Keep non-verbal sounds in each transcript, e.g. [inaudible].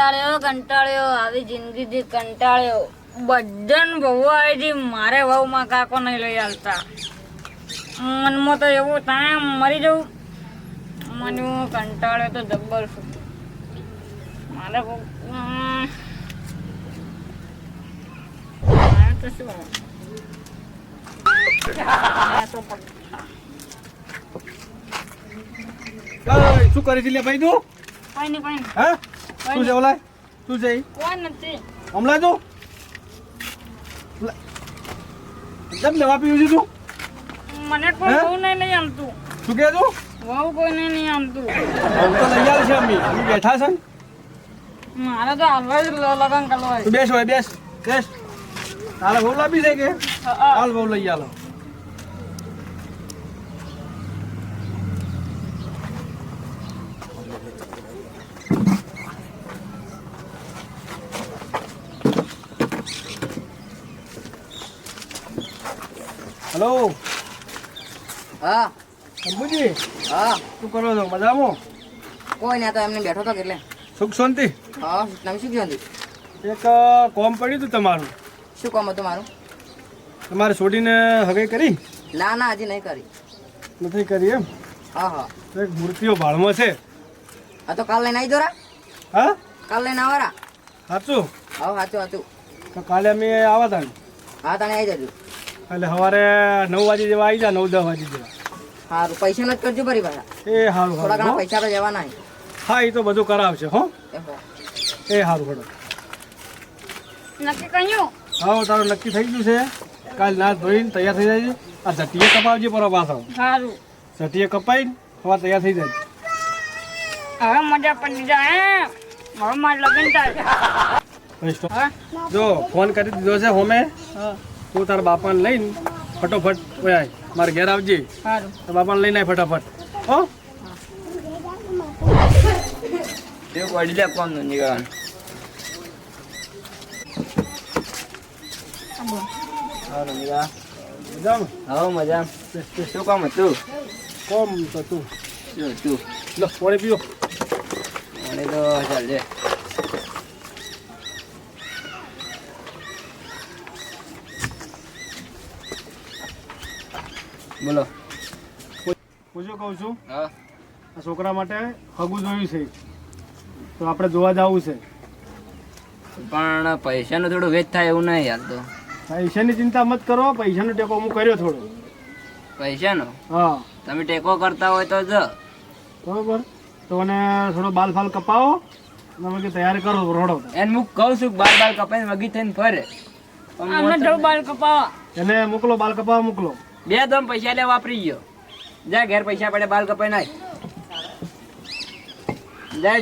કંટાળ્યો કંટાળ્યો. આવી જિંદગીથી કંટાળ્યો. બધાને બહુ આવી મારે વહુમાં કાકો નહીં લઈ આવતા મનમાં તો એવું થાય મરી જવું. મને હું કંટાળ્યો તો જબ્બર છું મારે તો શું શું કરી છે ભાઈ તું? કઈ નહીં કઈ હા? શું છે ઓલાય શું છે ઈ? કોઈ નથી? હમણાં તું. કેમ લેવા પીવું છું તું? મને કોઈ? બહુ નહીં નહીં આમતું. શું કહે તું? બહુ કોઈ નહીં નહીં આમતું તો લઈ આવે છે અમે. અમે બેઠા છે મારે તો હાલવા જ લગન કરવા તું બેસ હોય બેસ. બેસ. તારે બહુ લાંબી છે કે? હાલ બહુ લઈ આલો. હલો હા. શંભુજી હા. શું કરો છો? મજામાં? કોઈ નહીં તો એમને બેઠો તો કેટલે. સુખ શાંતિ? હા તમે શું કહ્યું એક કોમ પડ્યું હતું તમારું. શું કોમ હતું મારું? તમારે છોડીને હગાઈ કરી? ના ના હજી નહીં કરી. નથી કરી એમ? હા હા. તો એક મૂર્તિઓ ભાળમાં છે. હા તો કાલ લઈને આવી દોરા હા? કાલ લઈને આવરા સાચું? હા સાચું સાચું. તો કાલે અમે આવા હતા હા તને આવી જજો. એટલે સવારે નવ વાગે જેવા આવી જા નવ દસ વાગે જેવા. સારું પૈસા નથી કરજો ફરી પાછા. એ સારું થોડા ઘણા પૈસા તો જવાના હા એ તો બધું કરાવશે હો. એ સારું હડો નક્કી કહ્યું હા તારું નક્કી થઈ ગયું છે. કાલ ના ધોઈને તૈયાર થઈ જાય છે. આ ઝટીએ કપાવજે પર પાછો. સારું ઝટીએ કપાઈને હવા તૈયાર થઈ જાય. હવે મજા પડી જાય હવે મારે લગ્ન થાય. જો ફોન કરી દીધો છે હોમે. હા. તું તારા બાપાને લઈને ફટોફટ ઓય આય. મારે ઘેર આવજે. સારું. તારા બાપાને લઈને આય ફટાફટ. હો? તે વડી લે કોણનું નીકળવાનું હારું નીકળા મજામાં. હવે મજા શું કામ હતું? કોમ તો તું. શું તું લો પાણી પીઓ. તો ચાલ. બોલો. હું શું કહું છું? હા. આ છોકરા માટે હગું જોયું છે. તો આપણે જોવા જવું છે. પણ પૈસાનો થોડું વેચ થાય એવું નહીં યાર તો. પૈસાની ચિંતા મત કરો પૈસાનો ટેકો હું કર્યો થોડો. પૈસાનો? હા. તમે ટેકો કરતા હોય તો જ. બરોબર. તો મને થોડો બાલ ફાલ કપાવો તમે તૈયાર કે તૈયારી કરો રોડો એને હું કહું છું બાલ બાર બાર કપાઈને વગી થઈને ફરે. પણ અમે મોટો- કપાવા. એને મોકલો બાલ કપાવા મોકલો. બે દમ પૈસા લે વાપરી ગયો. જા ઘેર પૈસા પડે બાલ કપાઈ નાખ. જા.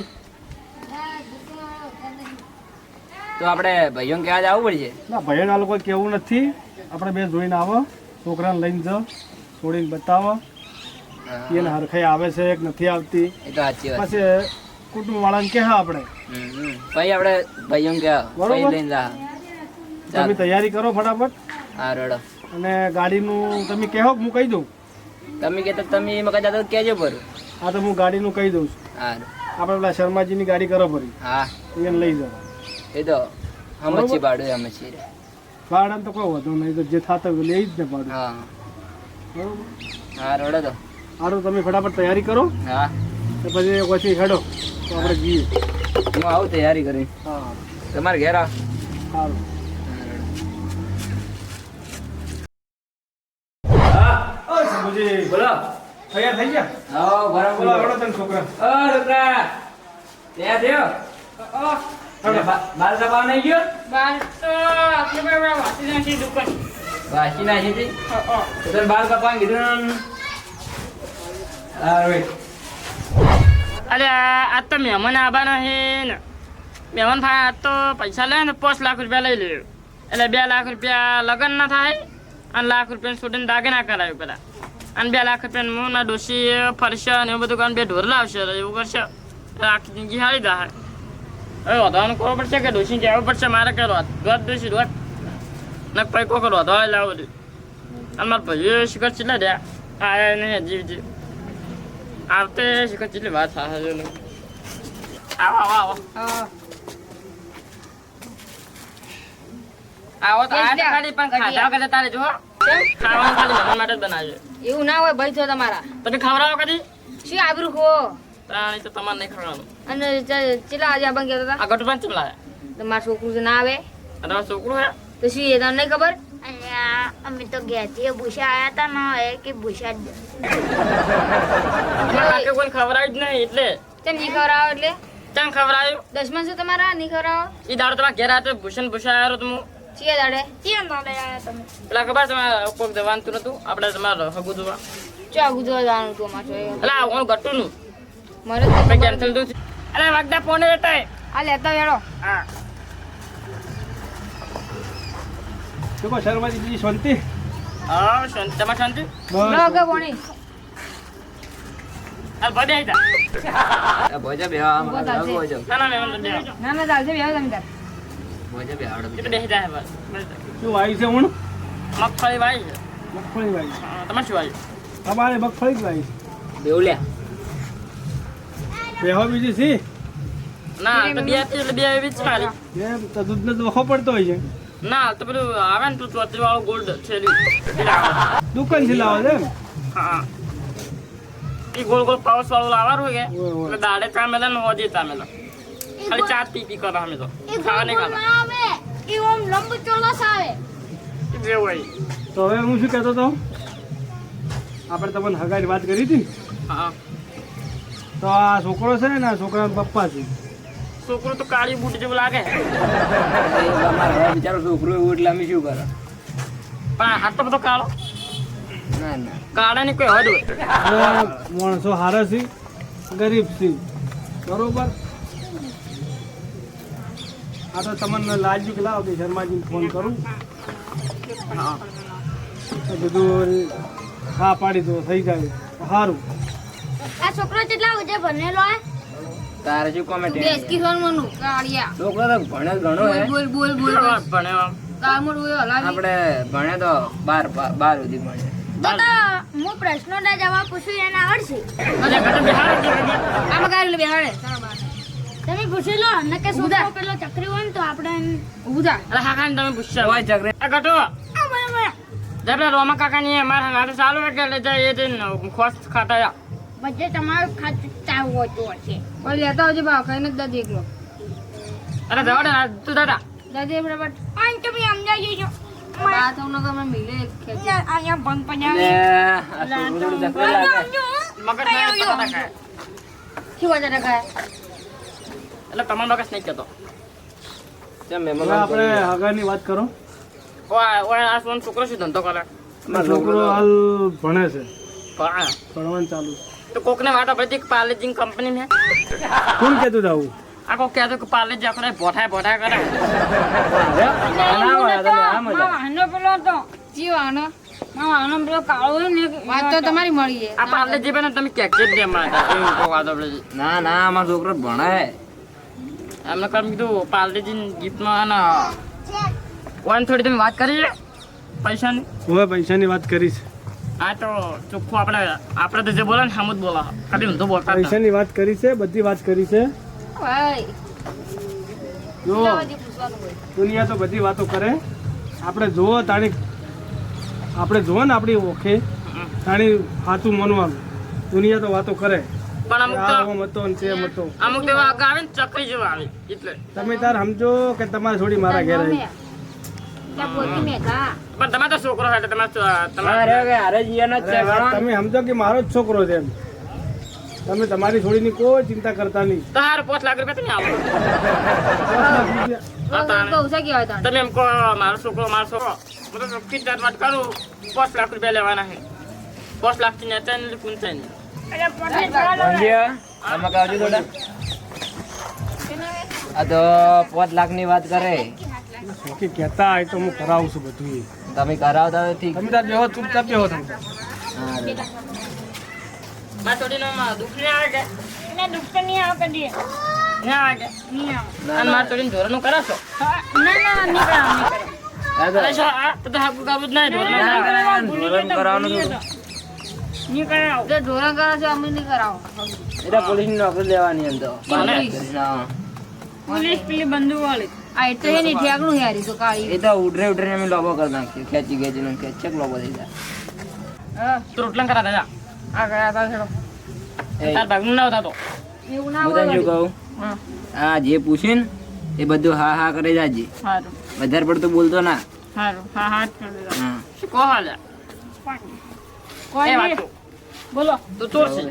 તો આપણે ભાઈઓ કહેવા આવવું પડશે? ના ભાઈઓને આ લોકો કેવું નથી. આપણે બે જોઈને આવો. છોકરાને લઈને જાઓ. છોડીને બતાવો. એને હરખાઈ આવે છે કે નથી આવતી. એ તો સાચી વાત. પછી કુટુંબ વાળાને કહે આપણે. હમ. આપણે ભાઈઓને બરોબર. લઈને જા. તમે તૈયારી કરો ફટાફટ. હા રડો. અને ગાડીનું તમે કહો હું કહી દઉં? તમે કહેતા તમે એમાં કહેતા તો કહેજો ભરું હા તો હું ગાડીનું કહી દઉં છું. હા આપણે પેલા શર્માજીની ગાડી કરો ફરી. હા. એને લઈ જાઓ. એ તો હમછી ભાડું હમછી રે ભાડાને તો કોઈ વધુ નહીં તો જે થતો લઈ જ ને ભાડું. હા. બરોબર? હા રડો તો. સારું તમે ફટાફટ તૈયારી કરો. હા. તો પછી પછી હેડો. તો આપણે જઈએ. હું આવું તૈયારી કરી હા. તમારે ઘેર આવ. સારું બોલો. તૈયાર થઈ ગયા? હા બરાબર. બોલો આવડો તને છોકરા? ઓ છોકરા. તૈયાર થયો? એટલે બા- બાલ દબા નહીં ગયો? બાળ તો આપણે વાંચી નાખી દુકાન. વાસી નાખી હતી? હા, હા. તો તને બાલ કપાવા કીધું ને? અરે આ આજ તો મહેમાન આવવાના છે ને. મહેમાન થાય આ તો પૈસા લે ને પાંચ લાખ રૂપિયા લઈ લે. એટલે બે લાખ રૂપિયા લગ્ન ના થાય અને લાખ રૂપિયા છોડીને દાગીના કરાવ્યું પેલા. અને બે લાખ રૂપિયા મોના ડોસી ફરશે અને એવું બધું કારણ બે ઢોર લાવશે. એવું કરશે. આખી જિંદગી હારી દા હવે વધારાનું કરવો પડશે કે ડોસી જવું પડશે? મારે કે રોત રોત ડોસી રોત ને પછી કોક રોત હોય લાવો બધું. અને મારા ભાઈ શિખર ચીલે દે. આયા ને જીવ જીવ. આવતે શિખર ચીલે વાત સાહે આવો આવો આવો. આવો તો આ ખાલી પણ ખાધા કરતા તારે જો ખાવાનું ખાલી મન માટે જ બનાવ્યું એવું ના હોય ભાઈ છો તમારા. તમે ખવડાવો કદી? શું આબરૂ ખો તાણી તો તમારે નહીં ખવડાવવાનું. અને ચેલા આજે આપણ કહેતા હતા? આ ગટુ પણ તો તમારા છોકરું તો ના આવે. આ તમારું છોકરું હે તો શું એ તમને નહીં ખબર? અહીંયા અમે તો ઘેરથી ભૂસા આવ્યા તા ના હોય કે ભૂસા જ કોઈ ખવડાવ્યું જ નહીં એટલે. કેમ નહીં ખવડાવો એટલે? કેમ ખવડાવ્યું? દસમા શું તમારા નહીં ખવડાવો? એ દાડો તમારા ઘેર આવ્યો ભૂષણ ભૂસા આવ્યો તો હું છીએ દાડે કેમ નડે આયા તમે. પેલા ખબર તમારે કોઈક જવાનું નતું? આપણે તમારે હગું જોવા. ચો ગુજરાત જવાનું હતું અમારે એટલે હું ગટ્ટુનું મને તો કેન્સલ થયું અરે વાગદા ફોન વેટાય. આ લેતા વેળો. હા. શું કહો શર્માજી બીજી શાંતિ? હા શાંતિ. તમારે શાંતિ? બસ કે એ ભોજા. ભોજા ના ના. ના ના ચાલશે બે તમે બેસી જાય બસ. શું વાવી છે હું મગફળી વાવી છે. મગફળી વાવી તમારે શું વાવ્યું તમારે મગફળી જ વાવી બેવલ્યા બેહો બીજી સી? ના તો બે એટલે બે એવી જ ખાલી. એમ તો દૂધનો પડતો હોય છે. ના તો પેલું આવે ને તો ચોત્રી વાળું ગોલ્ડ છે. દુકાનથી છે હા. એ ગોળ ગોળ પાઉસ વાળું લાવવાનું હોય કે. એટલે દાડે ચામેલા ને હોજે ચામેલા ખાલી ચા પી પી કરો અમે તો. ખાવા નહીં આવે એ ઓમ લંબુ ચોરસ આવે. જેવું હોય તો હવે હું શું કહેતો હતો? આપણે તમને હગાઈ વાત કરી હતી ને? હા. તો આ છોકરો છે ને આ છોકરાના પપ્પા છે. છોકરો તો કાળી બૂટ જેવું લાગે. બિચારો છોકરો એવું એટલે અમે શું કરે? પણ હાથ તો બધો કાળો. ના ના. કાળાની કોઈ હદ હોય. માણસો હારા છે ગરીબ છે. બરોબર? આ તો તમને લાજુ કે લાવો કે શર્માજીને ફોન કરું. હા. બધું હા પાડી દો થઈ જાય. સારું આ છોકરો કેટલા વજે ભણેલો હે. તારે શું કોમેન્ટ દેશકી સોન મનું કાળિયા છોકરો તો ભણે ઘણો હે. બોલ બોલ બોલ ભણ્યો કામડ હોય હલાવી. આપણે ભણે તો બાર બાર સુધી ભણે તો તો હું પ્રશ્નોના જવાબ પૂછું એને આવડશે. અરે ઘરે બેહાડો? આમાં કાઢી બેહાડે. તમે પૂછી લો ને કે છોકરો પેલો ચકરી હોય ને તો આપણે ઉધા અરે હા ખાને તમે પૂછશો. હોય ચક્રી. આ ઘટો આ બરાબર જે પેલા રોમા કાકા ની અમારા હાથે ચાલુ લઈ જાય એ દિન ખોસ ખાતા. બધે તમારું ખાતું ચાવ હોતું હશે. ઓય લેતા આવજો ભાવ ખાઈને દાદી એકલો. અરે જવા દે તું દાદા. દાદી ફટાફટ. આમ તમે સમજાઈ જજો. આ તો નકર મને મિલે ખેંચી. અહીંયા ભંગ લે પજાવી આ છોકરો તો ચકરે લાગે મગજ ના પતા ના ખાય. શું વાત છે કાંઈ? એટલે તમારો મગજ નહીં કહેતો. આપણે આગળની વાત કરો. ઓય ઓય આ સોન છોકરો શું ધંધો કરે? છોકરો હાલ ભણે છે. ભણવાનું ચાલુ તો કોકને વાત આપણે કે પાર્લેજી કંપની ને? કોણ કહેતું હતું આવું? આ કોક કહેતો કે પાર્લેજી આપણે ભોઠાય ભોઠાય કરે. આનો પેલો હતો. જીવ આનો. આનો પેલો કાળો ને વાત તો તમારી મળી આ પાર્લેજી પણ તમે કેક જ દે ના ના અમારો છોકરો જ ભણે. એમને કમ કીધું પાર્લેજી ગિફ્ટમાં અને વન થોડી તમે વાત કરી પૈસાની. હવે પૈસાની વાત કરી છે આ તો ચોખ્ખું આપણે આપણે તો જે બોલે ને હમ જ બોલા. કદી ઊંધું બોલતા પૈસાની વાત કરી છે બધી વાત કરી છે જો દુનિયા તો બધી વાતો કરે. આપણે જોવો તાણી આપણે જોવો ને આપણી ઓખે. તાણી સાચું માનવાનું દુનિયા તો વાતો કરે. પણ અમુક તો ઓમ હતો ને તેમ હતો અમુક તો આગળ આવે ને ચકરી જેવા આવે એટલે. તમે તાર સમજો કે તમારે થોડી મારા ઘેર આવી પણ તમે તો છોકરો એટલે તમારે છે તમે સમજો કે મારો જ છોકરો છે એમ. તમે તમારી છોડીની કોઈ ચિંતા કરતા નહીં. તાર હારું પાંચ લાખ રૂપિયા તમે આપો. તમે એમ કહો મારો છોકરો મારો છોકરો. હું તો ચોખ્ખી જ વાત કરું પાંચ લાખ રૂપિયા લેવાના છે. પાંચ લાખથી નેતા ને આ તો પાંચ લાખની વાત કરે. કે કહેતા હોય તો હું કરાવું છું બધું તમે કરાવતા હોય ઠીક. તમે તાર બેહો ચૂપચાપ બેહો તમે. હા રે. મારા છોડીનો માં આવે કે એને તો નહીં આવે કદી. નહીં આવે. નહીં આવે અને મારા છોડીને ધોરણું કરો ના નહીં કરાવ નહીં. કરાવ તો- ધોરણું ના, કરાવવાનું. નહીં કરાવ. જે ધોરણ કરે છે અમે નહીં કરાવો. એ તો પોલીસની નોકરી લેવાની એમ તો? હા. પોલીસ પેલી બંદૂક વાળી આ એ તો હે નહીં ઠેકણું યારી તો કાળી. એ તો ઉડરે ઉડરે અમે લોબો કરી નાખીએ ખેંચી ખેંચીને ખેંચક લોબો થઈ જાય. હા. તું રોટલા કરા દેજા આ ગયા તા છેડો એ, તાર ભાગનું ના થતો એવું ના હું શું બોલો કહું? હા. આ જે પૂછ્યું ને એ બધું હા હા કરે જાજે. વધારે પડતું બોલતો ના. સારું હા હા જ કરી. હા. શું કહો હાલે કોઈ એ બોલો. તો ચોર છે.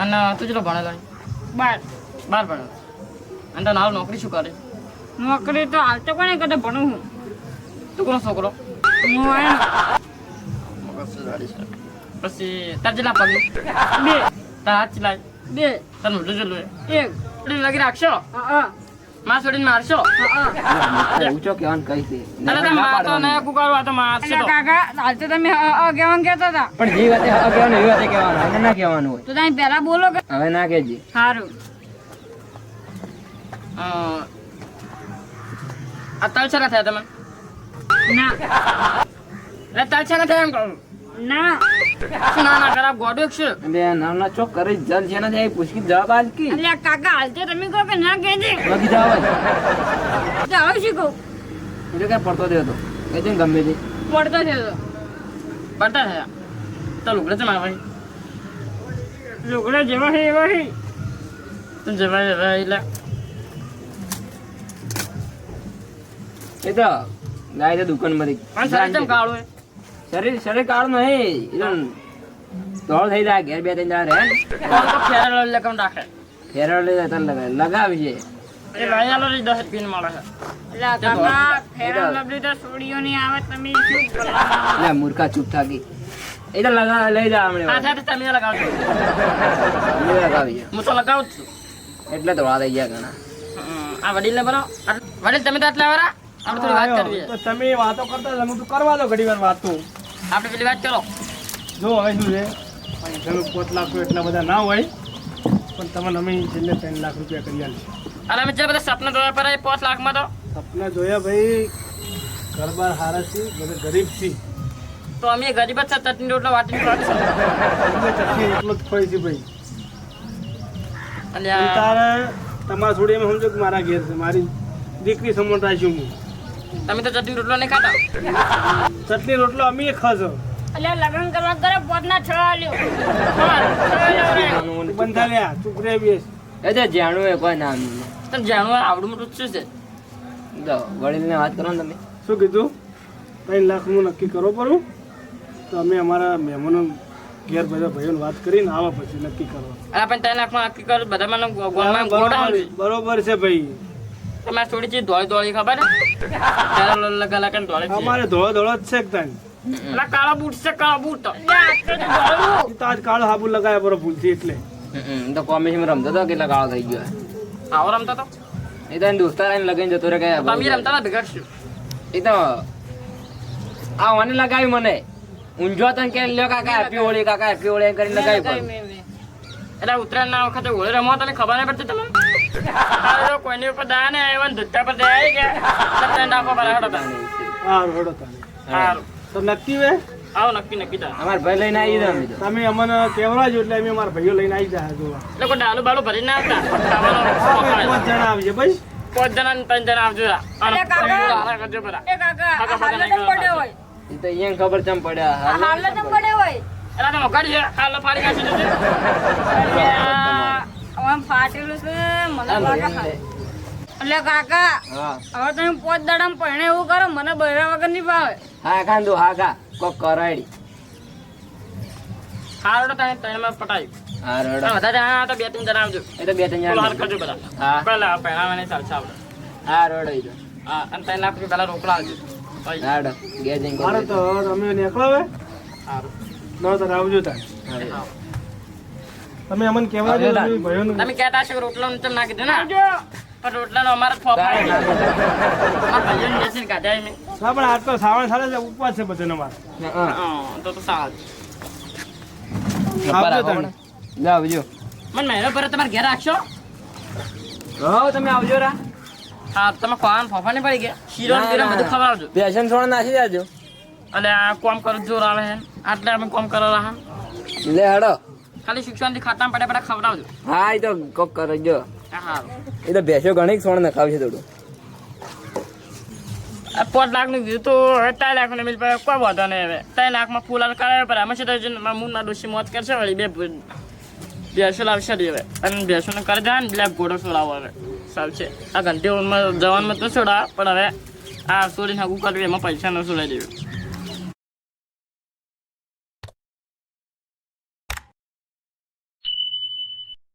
અને તું ચેટલો ભણેલો? બાર. બાર ભણેલો. અને તને હાલ નોકરી શું કરે? નોકરી તો હાલ તો કોને કદે ભણું હું. તું કોનો છોકરો? હું પછી તાર જેટલા પગે? બે. તાર હાથ ચલાય બે. તને છે એક. એટલું લગી રાખશો? હા હા. માં છોડીને મારશો? હા હા. ઊંચો કહેવાનું કઈ છે? અરે તો મારતો ને કુકારો આ તો મારશે તો કાકા હાલ તો તમે અ, અ કહેતા હતા. પણ જે વાતે હા એવી વાતે કહેવાનું હવે ના કહેવાનું હોય. તો તમે પહેલા બોલો કે હવે ના કહેજે. સારું અ, આ તલ છે થયા તમે? ના. એટલે તલ છે થયા એમ કહું. ના. ના ના ખરાબ ગોડું છે. બે નાના ચોક કરી જલ છે ને ત્યાં પૂછકી જવાબ આજ કી? અલ્યા કાકા હાલ તમે કહો કે ના કહેજે. બાકી જવાબ તો હવે શું કહું? એટલે પડતો કહેજે ને ગમે તે. પડતો છે તો. પડતા થયા તો લુગડે છે મારા ભાઈ લુગડા જેવા છે એવા છે. તું જવા જવા એટલે. એ તો ગાય તો પણ કેમ કાળું હે? શરીર શરીર કાળ નો એ તો થઈ જાય ઘેર બે ત્રણ દાડા. રહે ને કોણ તો ફેરેલો એટલે કેમ રાખે જાય તને લગાવે લગાવી છે. એ ભાઈ આલો રી દસ પીન મળે છે. કાકા લવલી તો. આવે તમે શું કરો? એટલે મૂર્ખા ચૂપ થાકી એ તો લગા લઈ જા હમણાં. સાથે સાથે તમે લગાવજો. લગાવી હું તો લગાવું છું. એટલે ધોળા થઈ ગયા ઘણા. આ વડીલ ને વડીલ તમે તો આટલા વાળા આપણે થોડી વાત કરવી તો છે. તમે વાતો કરતા હું તો કરવા દો ઘડી વાર વાતો આપણે પેલી વાત કરો. જો હવે શું છે? પૈસાનું પાંચ લાખ એટલા બધા ના હોય પણ તમને અમે છેલ્લે ત્રણ લાખ રૂપિયા કરી આલીશું અરે અમે જે બધા સપના જોયા પર પાંચ લાખમાં તો? સપના જોયા ભાઈ ઘરબાર હારા છે બધા ગરીબ છે તો અમે ગરીબ જ છે ચટણી રોટલો એટલે ચટણી રોટલો જ ખોઈ છે ભાઈ. તારે તમારા જોડે સમજો કે મારા ઘેર છે મારી દીકરી સમજાય રાખ્યું હું. તમે તો ચટણી રોટલો નહીં ખાતા? ચટણી રોટલો અમે ખાજો એટલે લગ્ન કરવા કરે પોતના છ આલ્યો બંધા લ્યા એ તો જાણવું એ કોઈ નામ નહીં. તમે જાણવા આવડું મોટું શું છે? તો વડીલને વાત કરો ને તમે. શું કીધું? ત્રણ લાખનું નક્કી કરો પડું તો અમે અમારા મહેમાનો ઘેર બધા ભાઈઓને વાત કરીને આવા પછી નક્કી કરો અને પણ ત્રણ લાખમાં નક્કી કરો બધા બરોબર બરોબર છે ભાઈ. તમારે થોડી ચીજ ધોળી ધોળી ખબર અમારે ધોળો ધોળો જ છે તાન. કાળા બૂટ છે કાળા બૂટ તો. આજ કાળો હાબુ લગાવ્યા બરો ભૂલથી એટલે. તો કોમ્બિનેશન રમતો હતો કેટલા કાળો થઈ ગયો? આવો રમતા તો. એ તો એને દોસ્તાર એને લગાઈને જતો રહે કે તમે રમતા હતા બિગાડશું એ તો આ મને લગાવી મને. ઊંઝો તને કે લ્યો કાકા હેપી હોળી કાકા હેપી હોળી એમ કરીને લગાવી એટલે ઉત્તરાયણ ના વખતે હોળી રમવા તને ખબર નહીં પડતી તમને? તો [laughs] કોઈની ઉપર દયા ને આવ્યો ને ધુત્તા પર દયા આવી ગયા. એટલે ત્રણ પર હેડો તમે હારું હેડો તાને સારું તો નક્કી વે? આવો નક્કી નક્કી થાય અમાર ભાઈ લઈને આવી દો તમે અમને કેવડાવજો એટલે અમે અમારા ભાઈઓ લઈને આવી જાય જો એટલે કોઈ ડાલુ બાલુ ભરી ના આવતા? પાંચ જણા આવજે ભાઈ પાંચ જણા ને ત્રણ જણા આવજો અને અરે કાકા. કરજો એ કાકા કાકા હાલ તો પડ્યો હોય? એ તો અહીંયા ખબર ચમ પડ્યા. હાલ તો પડ્યો. હોય? એટલે તમે છે? કાલે ફાડી નાખી દીધી આમ ફાટેલું છે. મને લાગે હાલ. અલ્યા કાકા હવે તમે પોત દાડામાં પહેણે એવું કરો મને બહેરા વગર નહીં ભાવે. હા ખાંદુ હા કા કોક કરાડી હારો તને ત્રણમાં પટાયું. હા અને રડો તો બે ત્રણ જણા આવજો. એ તો બે ત્રણ જણા હાર કરજો બધા. હા. પેલા પહેરાવાની ચાલશે આપણે હા રડો એ હા અને તને લાખ રૂપિયા પહેલા રોકડા આવજો હારડો હા રડો. જઈને તો તમે નીકળો હવે. સારું. નો તો આવજો તાન હા. તમે અમને આવજો તાન. તમે કહેતા કે રોટલો ને તેમ ના? કીધું ને પણ રોટલાનો અમારે જ ફોફા કાંઈ ના અમારા ભાઈઓને બેસીને કાઢ્યા મેં હા પણ આજ તો શ્રાવણ સાડે છે ઉપવાસ છે બધાને અમારે. હા. હા, તો તો સારું આવજો બરાબર. તાન. લે આવજો. મને મહિનો ભરે તમારે ઘેર રાખશો? હો તમે આવજો રા. હા તમે ખાવાનું ફોફા નહીં પડી ગયા. શીરો ને બીરો બધું ખવડાવજો. બેસન થોડા નાખી દેજો અને આ કોમ કરો જોર આવે છે. આટલે અમે કોમ કરો રહા લે હેડો. ખાલી શિક્ષણથી ખાતા પડ્યા પડ્યા ખવડાવજો. હા એ તો કોક કરજો એ તો ભેંસો ઘણી સોણ નખાવશે થોડું. આ લાખનું કીધું તો હવે ત્રણ લાખ મિલ પડે કોઈ વાંધો નહીં હવે. ત્રણ લાખમાં ફૂલ હાલ કરાવે પડે આમાં છે મૂળ ના ડોસી મોત કરશે, વળી બે ભેંસો લાવશે હવે. અને ભેંસોને કરી દે ને, પેલા ઘોડો છોડાવો હવે. છે. આ ઘંટી જવાનમાં તો છોડા પણ હવે આ સોરી હાગું કરવી, એમાં પૈસા ન છોડાઈ દેવું.